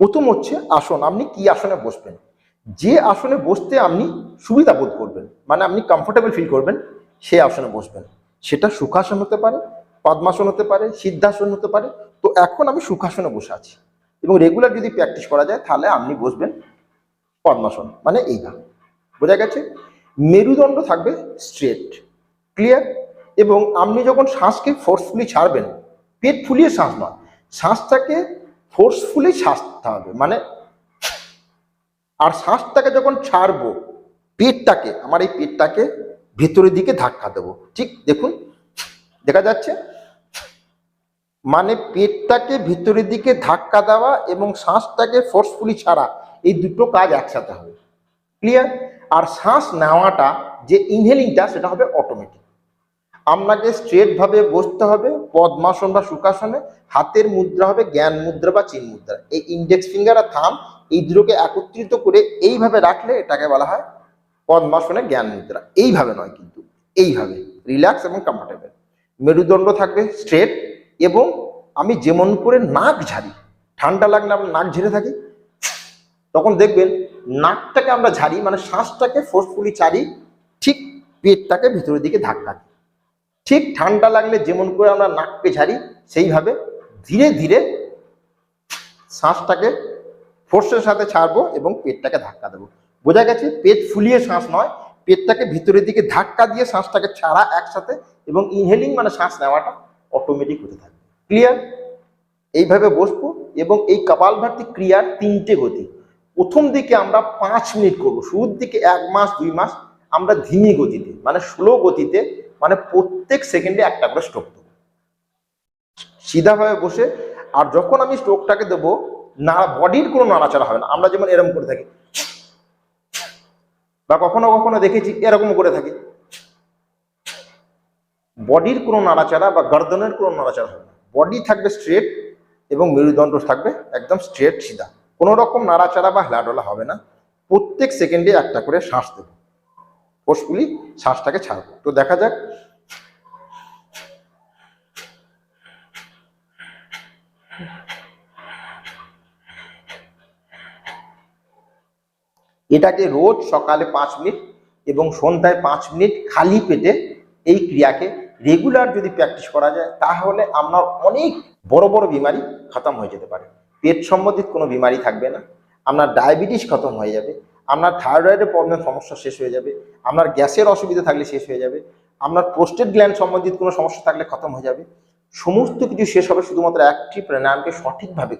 প্রথম হচ্ছে আসন, আপনি কি আসনে বসবেন? যে আসনে বসতে আপনি সুবিধা বোধ করবেন মানে আপনি কমফোর্টেবল ফিল করবেন সেই আসনে বসবেন। সেটা সুখাসন হতে পারে, পদ্মাসন হতে পারে, সিদ্ধাসন হতে পারে। তো এখন আমি সুখাসনে বসে আছি। এবং রেগুলার যদি প্র্যাকটিস করা যায়, তাহলে আপনি বসবেন পদ্মাসন মানে এইভাবে বোঝা গেছে? মেরুদণ্ড থাকবে স্ট্রেট ক্লিয়ার এবং আপনি যখন শ্বাসকে ফোর্সফুলি ছাড়বেন পেট ফুলিয়ে শ্বাস নয়, শ্বাসটাকে ফোর্সফুলি ছাড়তে হবে। মানে আর শ্বাসটাকে যখন ছাড়বো, পেটটাকে, আমার এই পেটটাকে ভেতরের দিকে ধাক্কা দেবো। ঠিক দেখুন, দেখা যাচ্ছে মানে পেটটাকে ভিতরের দিকে ধাক্কা দেওয়া এবং শ্বাসটাকে ফোর্সফুলি ছাড়া এই দুটো কাজ একসাথে হবে। ক্লিয়ার আর শ্বাস নেওয়াটা, যে ইনহেলিংটা সেটা হবে অটোমেটিক আপনাকে স্ট্রেট ভাবে বসতে হবে, পদ্মাসন বা সুখাসনে হাতের মুদ্রা হবে জ্ঞান মুদ্রা বা চিন মুদ্রা। এই ইন্ডেক্স ফিঙ্গার আর থাম এই দুটোকে একত্রিত করে এইভাবে রাখলে এটাকে বলা হয় পদ্মাসনে জ্ঞান মুদ্রা। এইভাবে নয় কিন্তু, এইভাবে। রিল্যাক্স এবং কমফোর্টেবল মেরুদণ্ড থাকবে স্ট্রেট এবং আমি যেমন করে নাক ঝাড়ি, ঠান্ডা লাগলে আমরা নাক ঝেড়ে থাকি, তখন দেখবেন নাকটাকে আমরা ঝাড়ি মানে শ্বাসটাকে ফোর্সফুলি ছাড়ি ঠিক পেটটাকে ভিতরের দিকে ধাক্কা দিই। ঠিক ঠান্ডা লাগলে যেমন করে আমরা নাককে ঝাড়ি, সেইভাবে ধীরে ধীরে শ্বাসটাকে ফোর্সের সাথে ছাড়বো এবং পেটটাকে ধাক্কা দেবো। বোঝা গেছে পেট ফুলিয়ে শ্বাস নয়, পেটটাকে ভিতরের দিকে ধাক্কা দিয়ে শ্বাসটাকে ছাড়া একসাথে এবং ইনহেলিং মানে শ্বাস নেওয়াটা অটোমেটিক হতে থাকবে। ক্লিয়ার এইভাবে বসবো এবং এই কপালভাতি ক্রিয়ার তিনটে গতি। প্রথম দিকে আমরা পাঁচ মিনিট করব, শুরুর দিকে এক মাস, দুই মাস আমরা ধিমি গতিতে মানে স্লো গতিতে মানে প্রত্যেক সেকেন্ডে একটা করে স্ট্রোক দেবো। সিধাভাবে বসে, আর যখন আমি স্ট্রোকটাকে দেবো, না বডির কোনো নাড়াচাড়া হবে না। আমরা যেমন এরকম করে থাকি। বা কখনো কখনো দেখেছি, এরকম করে থাকি। বডির কোনো নাড়াচাড়া বা গর্দনের কোনো নাড়াচাড়া হবে না। বডি থাকবে স্ট্রেট এবং মেরুদণ্ড থাকবে একদম স্ট্রেট সিধা। কোনো রকম নাড়াচাড়া বা হেলাডোলা হবে না। প্রত্যেক সেকেন্ডে একটা করে শ্বাস দেবো। ফোর্সফুলি শ্বাসটাকে ছাড়বো তো দেখা যাক। এটাকে রোজ সকালে পাঁচ মিনিট এবং সন্ধ্যায় পাঁচ মিনিট খালি পেটে এই ক্রিয়াকে রেগুলার যদি প্র্যাকটিস করা যায়, তাহলে আপনার অনেক বড় বড় বিমারি খতম হয়ে যেতে পারে। পেট সম্বন্ধিত কোনো বিমারি থাকবে না। আপনার ডায়াবেটিস খতম হয়ে যাবে। আপনার থাইরয়েডের প্রবলেম সমস্যা শেষ হয়ে যাবে, আপনার গ্যাসের অসুবিধা থাকলে শেষ হয়ে যাবে, আপনার প্রোস্টেট গ্ল্যান্ড সম্বন্ধিত কোনো সমস্যা থাকলে খতম হয়ে যাবে। সমস্ত কিছু শেষ হবে শুধুমাত্র একটি প্রাণায়ামকে সঠিকভাবে